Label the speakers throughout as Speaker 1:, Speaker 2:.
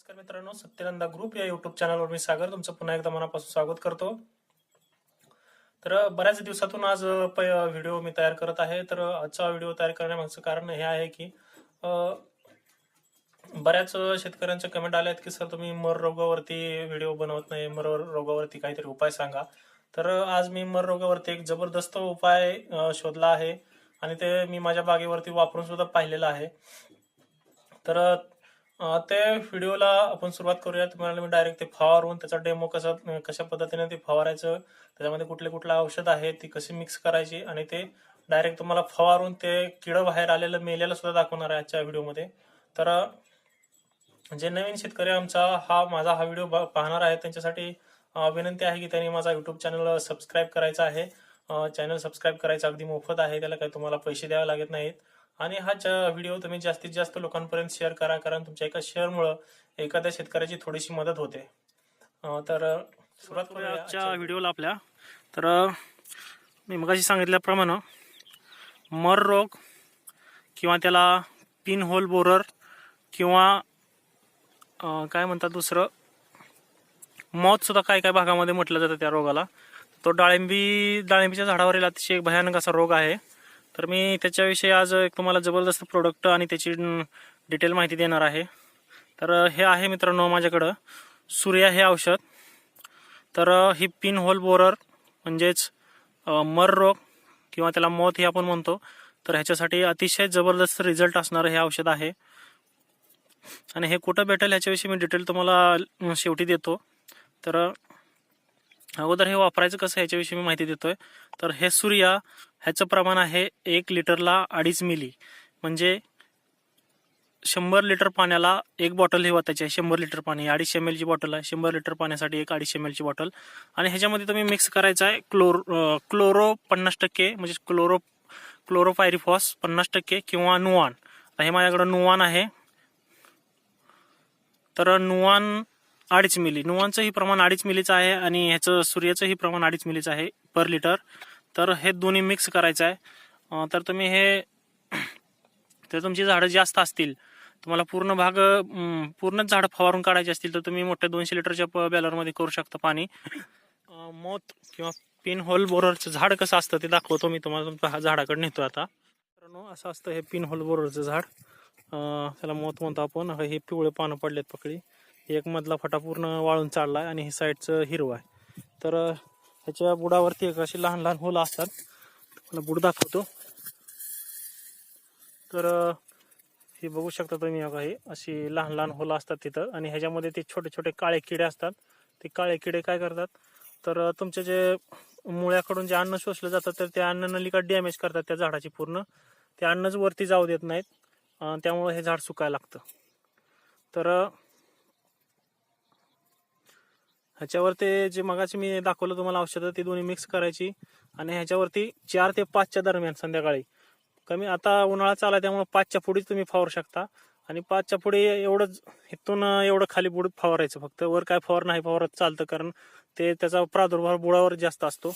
Speaker 1: नमस्कार मित्रांनो सत्यनंदा ग्रुप या युट्यूब चॅनलवर मी सागर तुमचं पुन्हा एकदा मनापासून स्वागत करतो. तर बऱ्याच दिवसातून आज प व्हिडिओ मी तयार करत आहे. तर आजचा व्हिडिओ तयार करण्यामागचं कारण हे आहे की बऱ्याच शेतकऱ्यांचे कमेंट आले आहेत की सर तुम्ही मर रोगावरती व्हिडिओ बनवत नाही. मर रोगावरती काहीतरी उपाय सांगा. तर आज मी मर रोगावरती एक जबरदस्त उपाय शोधला आहे. आणि ते मी माझ्या बागेवरती वापरून सुद्धा पाहिलेलं आहे. तर त्या ते व्हिडिओला आपण सुरुवात करूया. तुम्हाला मी डायरेक्ट ते फवारून त्याचा डेमो कसा कशा पद्धतीने ते फवारायचं त्याच्यामध्ये कुठले कुठलं औषध आहे ती कशी मिक्स करायची आणि ते डायरेक्ट तुम्हाला फवारून ते किडं बाहेर आलेलं मेलेलं सुद्धा दाखवणार आहे आजच्या व्हिडिओमध्ये. तर जे नवीन शेतकरी आमचा हा माझा हा व्हिडिओ ब- पाहणार आहे. त्यांच्यासाठी विनंती आहे की त्यांनी माझा युट्यूब चॅनल सबस्क्राईब करायचा आहे. चॅनल सबस्क्राईब करायचं अगदी मोफत आहे. त्याला काही तुम्हाला पैसे द्यावे लागत नाहीत. आणि हा व्हिडिओ तुम्ही जास्तीत जास्त लोकांपर्यंत शेअर करा कारण तुमच्या एका शेअरमुळं एखाद्या शेतकऱ्याची थोडीशी मदत होते. तर सुरुवात करूया. आजच्या व्हिडिओला आपल्या. तर मी मगाशी सांगितल्याप्रमाणे मर रोग किंवा त्याला पिन होल बोरर किंवा काय म्हणतात दुसरं मौत सुद्धा काय काय भागामध्ये म्हटलं जातं त्या रोगाला. तो डाळिंबी डाळिंबीच्या झाडावरील अतिशय भयानक असा रोग आहे. तर मी त्याच्याविषयी आज एक तुम्हाला जबरदस्त प्रोडक्ट आणि त्याची डिटेल माहिती देणार आहे. तर हे आहे मित्रांनो माझ्याकडं. सूर्या हे औषध. तर ही पिन होल बोरर म्हणजेच मर रोग किंवा त्याला मौत हे आपण म्हणतो. तर ह्याच्यासाठी अतिशय जबरदस्त रिझल्ट असणारं हे औषध आहे. आणि हे कुठं भेटेल ह्याच्याविषयी मी डिटेल तुम्हाला शेवटी देतो. तर अगोदर हे वापरायचं कसं ह्याच्याविषयी मी माहिती देतोय. तर हे सूर्या ह्याचं प्रमाण आहे एक लिटरला अडीच मिली. म्हणजे शंभर लिटर पाण्याला एक बॉटल हे वाचायची आहे शंभर लिटर पाणी. अडीचशे एम एलची बॉटल आहे शंभर लिटर पाण्यासाठी एक अडीचशे एम एलची बॉटल. आणि ह्याच्यामध्ये तुम्ही मिक्स करायचं आहे क्लोर क्लोरो पन्नास टक्के म्हणजे क्लोरो क्लोरोफायरिफॉस पन्नास टक्के किंवा नुआन. हे माझ्याकडं नुआन आहे. तर नुआन अडीच मिली. नुवानचंही प्रमाण अडीच मिलीचं आहे आणि ह्याचं सूर्याचंही प्रमाण अडीच मिलीचं आहे पर लिटर तर हे दोन्ही मिक्स करायचं आहे. तर तुम्ही हे तर तुमची झाडं जास्त असतील तुम्हाला पूर्ण भाग पूर्णच झाडं फवारून काढायची असतील तर तुम्ही मोठ्या दोनशे लिटरच्या प- बॅलरमध्ये करू शकता पाणी. मोत किंवा पिन होल बोररचं झाड कसं असतं ते दाखवतो मी तुम्हाला तुमच्या हा झाडाकडे नेतो आता. असं असतं हे पिन होल बोररचं झाड त्याला मोत म्हणतो आपण. हे पिवळे पानं पडलेत पकडी. एक मधला फटा पूर्ण वाळून चाललाय आणि हे साईडचं हिरवं आहे. तर ह्याच्या बुडावरती एक अशी लहान लहान होलं असतात. मला बुड दाखवतो. तर हे बघू शकता तुम्ही बघा हे अशी लहान लहान होलं असतात तिथं. आणि ह्याच्यामध्ये ते छोटे छोटे काळे किडे असतात. ते काळे किडे काय करतात? तर तुमचे जे मुळ्याकडून जे अन्न शोषलं जातं तर ते अन्न नलिका डॅमेज करतात त्या झाडाची पूर्ण. ते अन्नच वरती जाऊ देत नाहीत. अं, त्यामुळे हे झाड सुकायला लागतं. तर ह्याच्यावर ते जे मगाची मी दाखवलं तुम्हाला औषधं ती दोन्ही मिक्स करायची. आणि ह्याच्यावरती चार ते पाचच्या दरम्यान संध्याकाळी. कमी आता उन्हाळा चाला त्यामुळे पाचच्या पुढेच तुम्ही फवारू शकता. आणि पाचच्या पुढे एवढंच इथून एवढं खाली बुड फवारायचं फक्त. वर काय फवार नाही फवारत चालतं कारण ते त्याचा प्रादुर्भाव बुडावर जास्त असतो.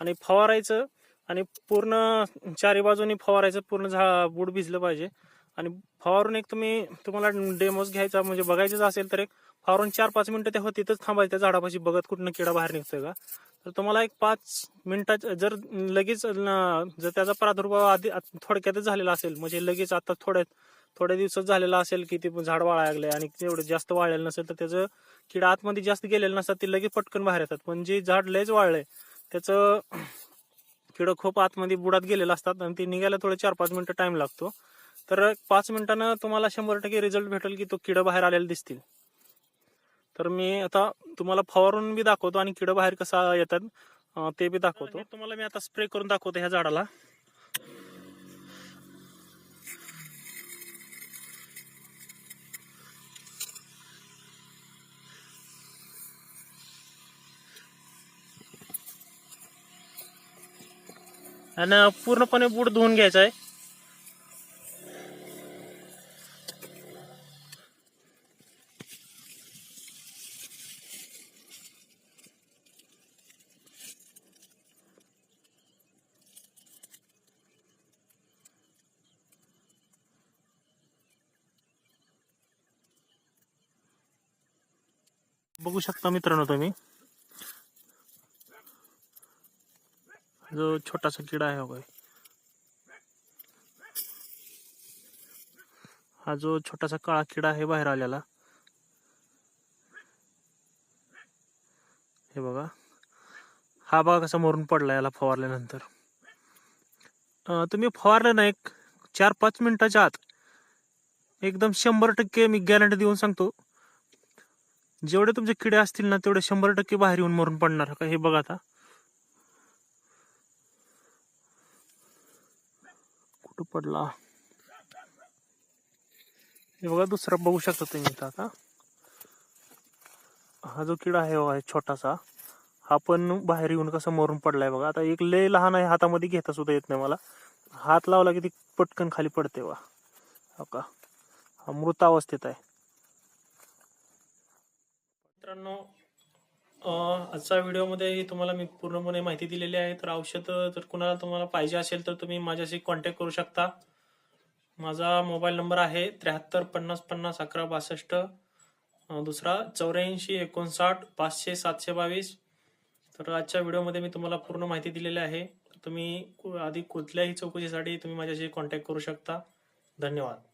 Speaker 1: आणि फवारायचं आणि पूर्ण चारी बाजूनी फवारायचं पूर्ण झा बुड भिजलं पाहिजे. आणि फवारून एक तुम्ही तुम्हाला डेमोज घ्यायचा म्हणजे बघायचंच असेल तर एक फावरून चार पाच मिनिटं ते होती तिथंच थांबायचं त्या झाडापाशी बघत कुठनं किडा बाहेर निघतोय का? तर तुम्हाला एक पाच मिनिटात जर लगेच जर त्याचा प्रादुर्भाव आधी आत- थोडक्यातच झालेला असेल म्हणजे लगेच आता थोड्या थोड्या दिवसात झालेला असेल की ते झाड वाळायला लागले आणि तेवढं जास्त वाळलेलं नसेल तर त्याचं किडा आतमध्ये जास्त गेलेलं नसतात ते लगेच पटकन बाहेर येतात. पण जे झाड लयच वाळलंय त्याचं किडं खूप आतमध्ये बुडात गेलेलं असतात आणि ते निघायला थोडं चार पाच मिनिटं टाइम लागतो. तर पाच मिनिटानं तुम्हाला शंभर टक्के रिझल्ट भेटेल की तो किडं बाहेर आलेला दिसतील. तर मी आता तुम्हाला फवारून बी दाखवतो आणि किडं बाहेर कसा येतात ते बी दाखवतो. तुम्हाला मी आता स्प्रे करून दाखवतो ह्या झाडाला. आणि पूर्णपणे बूट धुवून घ्यायचा आहे. बघू शकता मित्रांनो तुम्ही. जो छोटासा किडा आहे बघा. हा जो छोटासा काळा किडा आहे बाहेर आलेला. हे बघा. हा बघा कसा मरून पडला याला फवारल्यानंतर. तुम्ही फवारलं ना एक चार पाच मिनिटाच्या आत. एकदम शंभर टक्के मी गॅरंटी देऊन सांगतो. जेवढे तुमचे किडे असतील ना तेवढे शंभर टक्के बाहेर येऊन मरून पडणार का? हे बघा आता. कुठं पडला? हे बघा दुसरा बघू शकता तुम्ही इथं आता. हा जो किडा आहे बघा छोटासा हा पण बाहेर येऊन कसा मरून पडलाय बघा. आता एक लय लहान आहे हातामध्ये घेता सुद्धा येत नाही मला. हात लावला की ती पटकन खाली पडते बघा. हो का? हा मृत अवस्थेत आहे. मित्रांनो आजच्या व्हिडिओमध्ये तुम्हाला मी पूर्णपणे माहिती दिलेली आहे. तर औषध जर कुणाला तुम्हाला पाहिजे असेल तर तुम्ही माझ्याशी कॉन्टॅक्ट करू शकता. माझा मोबाईल नंबर आहे त्र्याहत्तर पन्नास पन्नास अकरा बासष्ट दुसरा चौऱ्याऐंशी एकोणसाठ पाचशे सातशे बावीस. तर आजच्या व्हिडिओमध्ये मी तुम्हाला पूर्ण माहिती दिलेली आहे. तुम्ही कु- आधी कुठल्याही चौकशीसाठी तुम्ही माझ्याशी कॉन्टॅक्ट करू शकता. धन्यवाद.